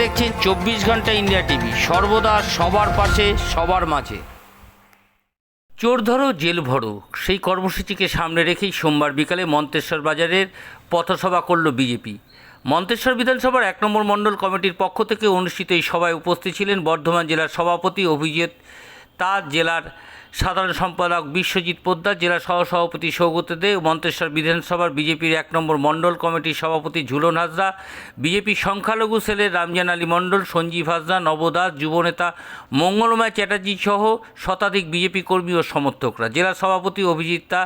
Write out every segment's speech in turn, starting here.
দেখছেন চব্বিশ ঘণ্টা ইন্ডিয়া টিভি। সর্বদা সবার পাশে, সবার মাঝে। চোর ধরো, জেল ভরো। সেই কর্মসূচিকে সামনে রেখেই সোমবার বিকালে মন্তেশ্বর বাজারের পথসভা করল বিজেপি। মন্তেশ্বর বিধানসভার এক নম্বর মণ্ডল কমিটির পক্ষ থেকে অনুষ্ঠিত এই সভায় উপস্থিত ছিলেন বর্ধমান জেলার সভাপতি অভিজিৎ তাজ, জেলার সাধারণ সম্পাদক বিশ্বজিৎ পোদ্দার, জেলা সহসভাপতি সৌগত দে মন্তেশ্বর বিধানসভার বিজেপির এক নম্বর মণ্ডল কমিটির সভাপতি ঝুলন হাজরা, বিজেপি সংখ্যালঘু সেলের রামজান আলী মণ্ডল, সঞ্জীব হাজরা, নবদাস, যুবনেতা মঙ্গলময় চ্যাটার্জি সহ শতাধিক বিজেপি কর্মী ও সমর্থকরা। জেলা সভাপতি অভিজিৎ তা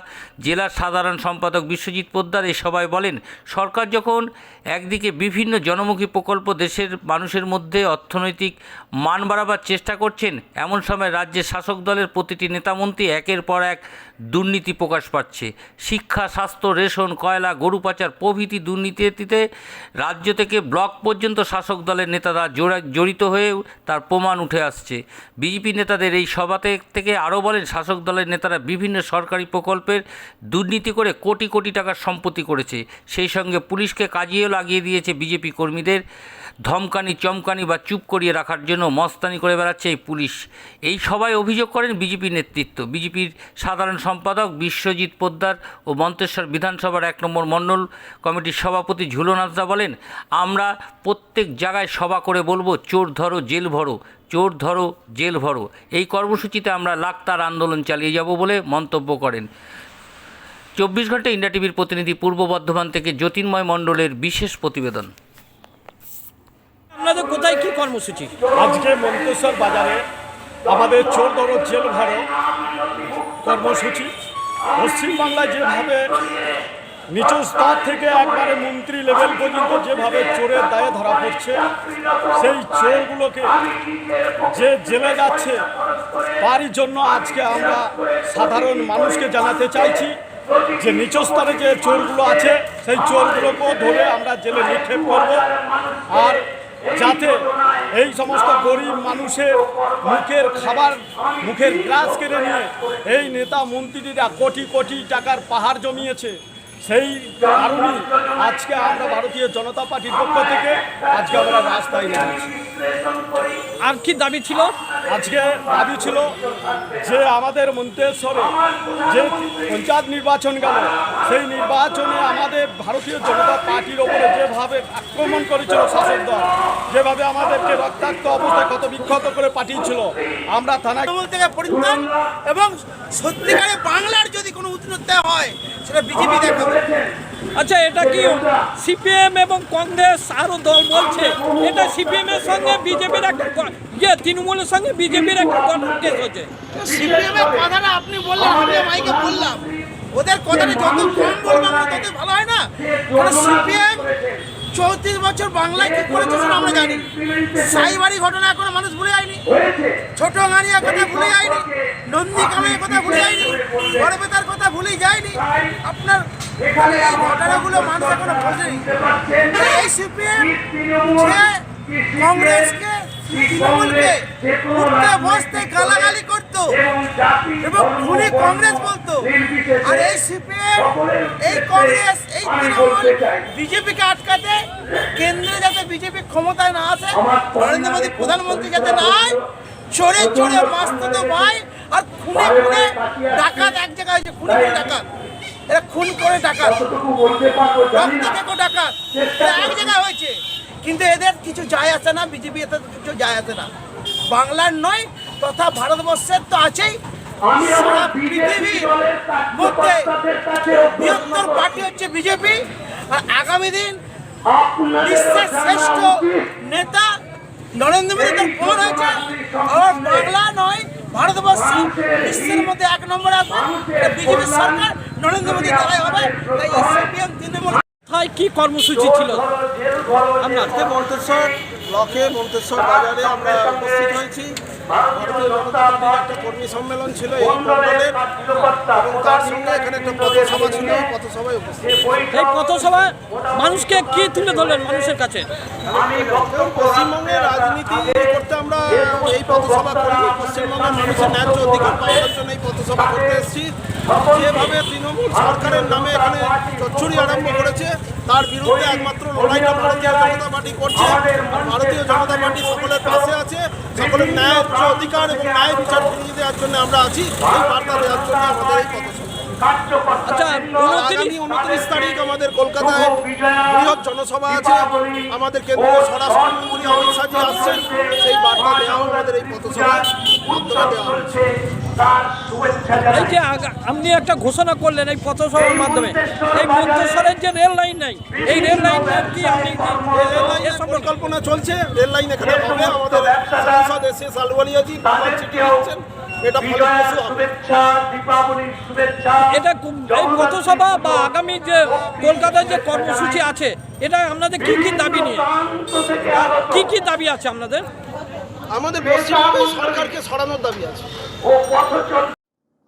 জেলার সাধারণ সম্পাদক বিশ্বজিৎ পোদ্দার এ সভায় বলেন, সরকার যখন একদিকে বিভিন্ন জনমুখী প্রকল্প দেশের মানুষের মধ্যে অর্থনৈতিক মান বাড়াবার চেষ্টা করছেন, এমন সময় রাজ্যের শাসক দলের প্রতিটি নেতামন্ত্রী একের পর এক দুর্নীতি প্রকাশ পাচ্ছে। শিক্ষা, স্বাস্থ্য, রেশন, কয়লা, গরু পাচার প্রভৃতি দুর্নীতিতে রাজ্য থেকে ব্লক পর্যন্ত শাসক দলের নেতারা জোড়া, জড়িত হয়েও তার প্রমাণ উঠে আসছে। বিজেপি নেতাদের এই সভাতে থেকে আরও বলেন, শাসক দলের নেতারা বিভিন্ন সরকারি প্রকল্পের দুর্নীতি করে কোটি কোটি টাকার সম্পত্তি করেছে। সেই সঙ্গে পুলিশকে কাজিয়েও লাগিয়ে দিয়েছে বিজেপি কর্মীদের। ধমকানি, চমকানি বা চুপ করিয়ে রাখার জন্য মস্তানি করে বেড়াচ্ছে এই পুলিশ। এই সভায় অভিযোগ করেন বিজেপি নেতৃত্ব। বিজেপির সাধারণ সম্পাদক বিশ্বজিৎ পোদ্দার ও মন্তেশ্বর বিধানসভার এক নম্বর মণ্ডল কমিটির সভাপতি ঝুলন হাজরা বলেন, আমরা প্রত্যেক জায়গায় সভা করে বলব, চোর ধরো, জেল ভরো, চোর ধরো, জেল ভরো। এই কর্মসূচিতে আমরা লাক্তার আন্দোলন চালিয়ে যাব বলে মন্তব্য করেন। চব্বিশ ঘণ্টা ইন্ডিয়া টিভির প্রতিনিধি পূর্ব বর্ধমান থেকে জ্যোতির্ময় মণ্ডলের বিশেষ প্রতিবেদন। আপনাদের কোথায় কি কর্মসূচি? আজকে মন্তেশ্বর বাজারে আমাদের চোর ধরো জেল ভরো কর্মসূচি। পশ্চিমবাংলায় যেভাবে নিচু স্তর থেকে একবারে মন্ত্রী লেভেল পর্যন্ত যেভাবে চোরের দায়ে ধরা পড়ছে, সেই চোরগুলোকে যে জেলে যাচ্ছে, তারই জন্য আজকে আমরা সাধারণ মানুষকে জানাতে চাইছি যে নিচু স্তরে যে চোরগুলো আছে, সেই চোরগুলোকেও ধরে আমরা জেলে নিক্ষেপ করব। আর যাতে এই সমস্ত গরিব মানুষের মুখের খাবার, মুখের গ্লাস কেড়ে নিয়ে এই নেতা মন্ত্রীরা কোটি কোটি টাকার পাহাড় জমিয়েছে। সেই কারণেই আজকে আমরা ভারতীয় জনতা পার্টির পক্ষ থেকে আজকে আমরা রাস্তায় নেমেছি। আর কি দাবি ছিল? আজকে দাবি ছিল যে আমাদের মন্তেশ্বরে যে পঞ্চায়েত নির্বাচন গেল, সেই নির্বাচনে আমাদের ভারতীয় জনতা পার্টির ওপরে যেভাবে আক্রমণ করেছিল শাসক দল, যেভাবে আমাদেরকে রক্তাক্ত অবস্থায় কত বিক্ষত করে পাঠিয়েছিল, আমরা তৃণমূল থেকে পরিত্রাণ এবং সত্যিকারে বাংলার যদি কোনো উন্নতি হয়, সেটা বিজেপি দেখাবে। আচ্ছা এটা কি সিপিএম এবং কংগ্রেস আরও দল বলছে? এটা সিপিএম এর সঙ্গে বিজেপির একটা ইয়ে তৃণমূলের সঙ্গে বিজেপির একটা কেস হচ্ছে। সিপিএম এর কথাটা আপনি বললেন, আমি বললাম। ওদের কথাটা যত কম বলব তত ভালো হয় না। সিপিএম চৌত্রিশ বছর বাংলায় কি করেছে সেটা আমরা জানি। সাইবাড়ি ঘটনা এখনও মানুষ ভুলে যায়নি। ছোট গাড়িয়ার কথা ভুলে যায়নি। নন্দী কামাইয়ের কথা ভুলে যায়নি। গড়বেতার কথা ভুলে যায়নি। আপনার এই ঘটনাগুলো মানুষ এখনও এই সিপিএম যে কংগ্রেসকে উঠতে, বসতে, গালাগালি করতো এবং খুনি কংগ্রেস বলতো। আর এই সিপিএম, এই কংগ্রেস, এই তৃণমূল বিজেপিকে আটকাতে কেন্দ্রে যাতে বিজেপি ক্ষমতায় না আসে, নরেন্দ্র মোদী প্রধানমন্ত্রী যাতে না হয় চড়ে চড়ে মাস্ত ভাই, আর খুনে খুনে ডাকাত এক জায়গায় খুনে খুনে ডাকাত। এরা খুন করে ডাকাত। রক্ত থেকে ডাকাত। এরা এক জায়গায় হয়েছে। কিন্তু এদের কিছু যায় আসে না বিজেপি এতে কিছু যায় আসে না। বাংলার নয় তথা ভারতবর্ষের তো আছেই। সারা পৃথিবীর মধ্যে বৃহত্তর পার্টি হচ্ছে বিজেপি। আর আগামী দিন বিশ্বের শ্রেষ্ঠ নেতা নরেন্দ্র মোদী তার প্রমাণ হয়েছে আর বাংলা নয় ভারতবর্ষ বিশ্বের মধ্যে এক নম্বরে আসবে এটা বিজেপি সরকার নরেন্দ্র মোদী তারাই হবে, তাই সিপিএম তৃণমূল কোথায় কি কর্মসূচি ছিল? আপনার আজকে মন্তেশ্বর ব্লকে, মন্তেশ্বর বাজারে আমরা উপস্থিত হয়েছি। ভারতীয় জনতা পার্টির কর্মী সম্মেলন ছিল এবং তার সঙ্গে এখানে একটা পথসভা ছিল পথসভায় এই পথসভা মানুষকে কি তুলে ধরলেন মানুষের কাছে? পশ্চিমবঙ্গের রাজনীতি করতে আমরা এই পথসভা করি পশ্চিমবঙ্গের মানুষের ন্যায্য অধিকার পাওয়ার জন্য এই পথসভা করতে এসেছি। যেভাবে তৃণমূল সরকারের নামে এখানে চচ্চুরি আরম্ভ করেছে তার বিরুদ্ধে একমাত্র লড়াইটা ভারতীয় জনতা পার্টি করছে ভারতীয় জনতা পার্টি সকলের পাশে আছে সকলের ন্যায্য অধিকার এবং ন্যায় বিচার ফিরিয়ে দেওয়ার জন্য আমরা আছি। এই বার্তা দেওয়ার জন্য আমাদের এই আচ্ছা উনত্রিশ আগামী উনত্রিশ তারিখ আমাদের কলকাতায় বৃহৎ জনসভা আছে। আমাদের কেন্দ্রীয় স্বরাষ্ট্রমন্ত্রী অমিত শাহজি আসছেন। সেই বার্তা দেওয়া আমাদের এই মাধ্যমে দেওয়া। হচ্ছে এই যে আপনি একটা ঘোষণা করলেন এই পথসভার মাধ্যমে। এই মন্তেশ্বরের যে রেল লাইন নাই এই রেল লাইন কি আপনি কি এই রেল লাইনের পরিকল্পনা চলছে। রেল লাইন এখানে হবে। আমাদের সাংসদ এস এস আলওয়ালিয়াজি বাংলা চিঠি দিচ্ছেন এটা এটা এই পথসভা বা আগামী যে কলকাতায় যে কর্মসূচি আছে এটা আপনাদের কি কি দাবি নিয়ে? কি কি দাবি আছে আপনাদের? আমাদের পশ্চিমবঙ্গে সরকারকে সরানোর দাবি আছে।